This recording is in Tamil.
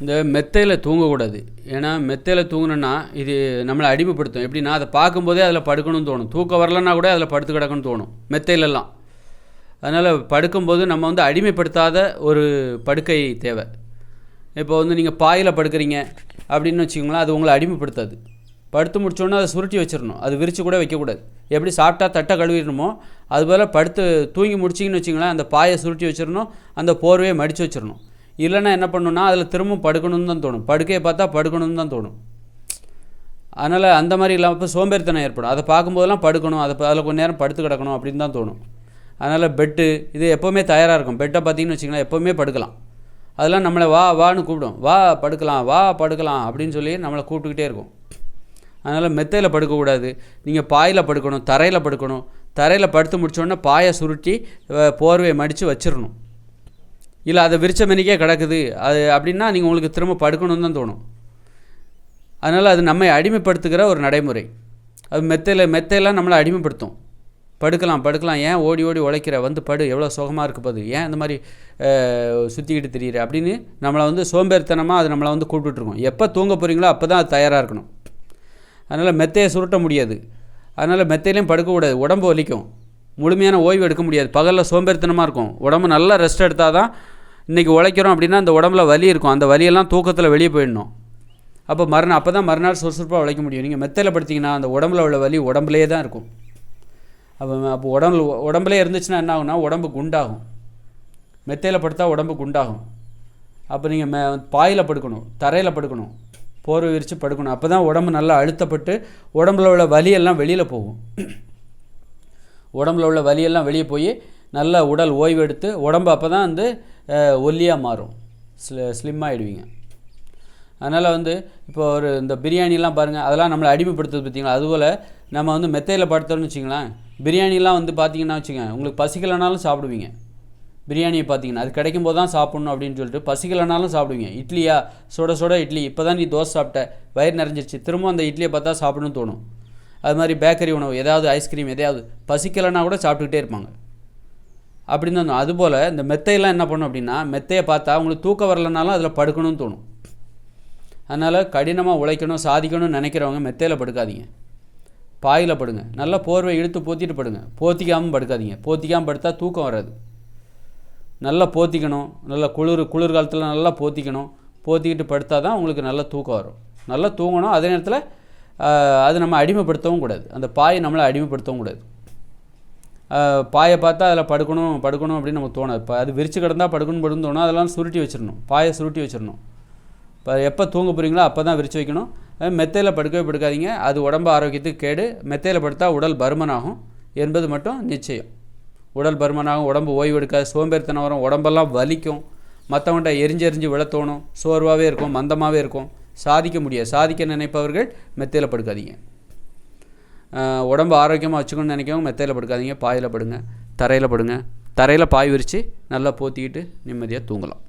இந்த மெத்தையில் தூங்கக்கூடாது. ஏன்னா மெத்தையில் தூங்கினோன்னா இது நம்மளை அடிமைப்படுத்தும். எப்படின்னா அதை பார்க்கும்போதே அதில் படுக்கணும்னு தோணும். தூக்கம் வரலன்னா கூட அதில் படுத்து கிடக்குன்னு தோணும் மெத்தையிலலாம் அதனால் படுக்கும்போது நம்ம வந்து அடிமைப்படுத்தாத ஒரு படுக்கை தேவை. இப்போ வந்து நீங்கள் பாயில் படுக்கிறீங்க அப்படின்னு வச்சுக்கோங்களேன் அது உங்களை அடிமைப்படுத்தாது. படுத்து முடிச்சோன்னே அதை சுருட்டி வச்சிடணும். அது விரித்து கூட வைக்கக்கூடாது. எப்படி சாப்பிட்டா தட்டை கழுவிடணுமோ அதுபோல் படுத்து தூங்கி முடிச்சிங்கன்னு வச்சிங்களேன் அந்த பாயை சுருட்டி வச்சிடணும். அந்த போர்வையை மடித்து வச்சிடணும். இல்லைன்னா என்ன பண்ணுன்னா அதில் திரும்ப படுக்கணும்னு தான் தோணும். படுக்கையை பார்த்தா படுக்கணும்னு தான் தோணும். அதனால் அந்த மாதிரி இல்லாமல் இப்போ சோம்பேறித்தனம் ஏற்படும். அதை பார்க்கும்போதெல்லாம் படுக்கணும் அதை அதில் கொஞ்ச நேரம் படுத்து கிடக்கணும் அப்படின்னு தான் தோணும். அதனால் பெட்டு இது எப்போவுமே தயாராக இருக்கும். பெட்டை பார்த்தீங்கன்னு வச்சிங்களேன் எப்போவுமே படுக்கலாம். அதெல்லாம் நம்மளை வா வான்னு கூப்பிடும். வா படுக்கலாம் வா படுக்கலாம் அப்படின்னு சொல்லி நம்மளை கூப்பிட்டுக்கிட்டே இருக்கும். அதனால் மெத்தையில் படுக்கக்கூடாது. நீங்கள் பாயில் படுக்கணும் தரையில் படுக்கணும். தரையில் படுத்து முடிச்சோடனே பாயை சுருட்டி அஹ், போர்வையை மடித்து வச்சிடணும். இல்லை அதை விரிச்சமணிக்கே கிடக்குது. அது அப்படின்னா நீங்கள் உங்களுக்கு திரும்ப படுக்கணும்னு தான் தோணும். அதனால் அது நம்மை அடிமைப்படுத்துகிற ஒரு நடைமுறை. அது மெத்தையில் மெத்தையெல்லாம் நம்மளை அடிமைப்படுத்தும். படுக்கலாம் படுக்கலாம். ஏன் ஓடி ஓடி உழைக்கிற? வந்து படு. எவ்வளோ சுகமாக இருக்கு பாது ஏன் இந்த மாதிரி சுற்றிக்கிட்டு தெரியுற? அப்படின்னு நம்மளை வந்து சோம்பேறித்தனமாக அது நம்மளை வந்து கூப்பிட்டுருக்கோம் எப்போ தூங்க போகிறீங்களோ அப்போ தான் அது தயாராக இருக்கணும். அதனால் மெத்தையை சுருட்ட முடியாது. அதனால் மெத்தையிலையும் படுக்கக்கூடாது உடம்பு வலிக்கும். முழுமையான ஓய்வு எடுக்க முடியாது. பகலில் சோம்பேறித்தனமாக இருக்கும். உடம்பு நல்லா ரெஸ்ட் எடுத்தால் தான் இன்றைக்கி உழைக்கிறோம் அப்படின்னா அந்த உடம்புல வலி இருக்கும். அந்த வலியெல்லாம் தூக்கத்தில் வெளியே போயிடணும். அப்போ மறுநாள் அப்போ தான் மறுநாள் சுறுசுறுப்பாக உழைக்க முடியும். நீங்கள் மெத்தையில் படுத்திங்கன்னா அந்த உடம்புல உள்ள வலி உடம்புலேயே தான் இருக்கும். அப்போ அப்போ உடம்புல உடம்புலே இருந்துச்சுன்னா என்ன ஆகும்னா உடம்பு குண்டாகும். மெத்தையில் படுத்தா உடம்பு குண்டாகும். அப்போ நீங்கள் மே பாயில் படுக்கணும் தரையில் படுக்கணும் போர்வை விரித்து படுக்கணும். அப்போ தான் உடம்பு நல்லா அழுத்தப்பட்டு உடம்புல உள்ள வலியெல்லாம் வெளியில் போகும். உடம்புல உள்ள வலியெல்லாம் வெளியே போய் நல்ல உடல் ஓய்வு எடுத்து உடம்பு அப்போ தான் வந்து ஒல்லியாக மாறும். ஸ்லி ஸ்லிம் ஆகிடுவீங்க அதனால் வந்து இப்போ ஒரு இந்த பிரியாணிலாம் பாருங்கள் அதெல்லாம் நம்மளை அடிமைப்படுத்துது பார்த்தீங்களா? அதுபோல் நம்ம வந்து மெத்தையில் படுத்தோம்னு வச்சிங்களேன் பிரியாணிலாம் வந்து பார்த்தீங்கன்னா வச்சுக்கோங்க உங்களுக்கு பசிக்கலைனாலும் சாப்பிடுவீங்க. பிரியாணியை பார்த்தீங்கன்னா அது கிடைக்கும் போது தான் சாப்பிட்ணும் அப்படின்னு சொல்லிட்டு பசிக்கலைனாலும் சாப்பிடுவீங்க. இட்லியா? சுட சுட இட்லி. இப்போ தான் நீ தோசை சாப்பிட்ட வயிறு நிறைஞ்சிருச்சு. திரும்ப அந்த இட்லியை பார்த்தா சாப்பிடணும்னு தோணும். அது மாதிரி பேக்கரி உணவு ஏதாவது ஐஸ்கிரீம் எதையாவது பசிக்கலைன்னா கூட சாப்பிட்டுக்கிட்டே இருப்பாங்க. அப்படின்னு தான் தோணும். அதுபோல் இந்த மெத்தையெல்லாம் என்ன பண்ணும் அப்படின்னா மெத்தையை பார்த்தா உங்களுக்கு தூக்கம் வரலைனாலும் அதில் படுக்கணும்னு தோணும். அதனால் கடினமாக உழைக்கணும் சாதிக்கணும்னு நினைக்கிறவங்க மெத்தையில் படுக்காதீங்க. பாயில் படுங்க. நல்லா போர்வை இழுத்து போத்திட்டு படுங்க. போத்திக்காமல் படுக்காதீங்க. போத்திக்காமல் படுத்தா தூக்கம் வராது. நல்லா போத்திக்கணும். நல்லா குளிர் குளிர் காலத்தில் நல்லா போத்திக்கணும். போத்திக்கிட்டு படுத்தா தான் உங்களுக்கு நல்ல தூக்கம் வரும். நல்லா தூங்கணும். அதே நேரத்தில் அது நம்ம அடிமைப்படுத்தவும் கூடாது. அந்த பாயை நம்மளை அடிமைப்படுத்தவும் கூடாது. பாயை பார்த்தா அதில் படுக்கணும் படுக்கணும் அப்படின்னு நமக்கு தோணும் இப்போ அது விரிச்சு கிடந்தால் படுக்கணும் படுக்கணும் தோணும் அதெல்லாம் சுருட்டி வச்சிடணும். பாயை சுருட்டி வச்சிடணும். இப்போ எப்போ தூங்க போகிறீங்களோ அப்போ தான் விரிச்சு வைக்கணும். மெத்தையில் படுக்கவே படுக்காதீங்க. அது உடம்பு ஆரோக்கியத்துக்கு கேடு. மெத்தையில் படுத்தால் உடல் பருமனாகும். என்பது மட்டும் நிச்சயம். உடல் பருமனாகும் உடம்பு ஓய்வு எடுக்காது. சோம்பேறித்தனம் வரும் உடம்பெல்லாம் வலிக்கும். மற்றவங்கள்ட்ட எரிஞ்சு எரிஞ்சு விழ தோணும். சோர்வாகவே இருக்கும் மந்தமாகவே இருக்கும். சாதிக்க முடியாது. சாதிக்க நினைப்பவர்கள் மெத்தையில் படுக்காதீங்க. உடம்பு ஆரோக்கியமாக வச்சுக்கணும்னு நினைக்கிறவங்க மெத்தையில் படுக்காதீங்க பாயில் படுங்க தரையில் படுங்க. தரையில் பாய் விரித்து நல்லா போத்திக்கிட்டு நிம்மதியாக தூங்கலாம்.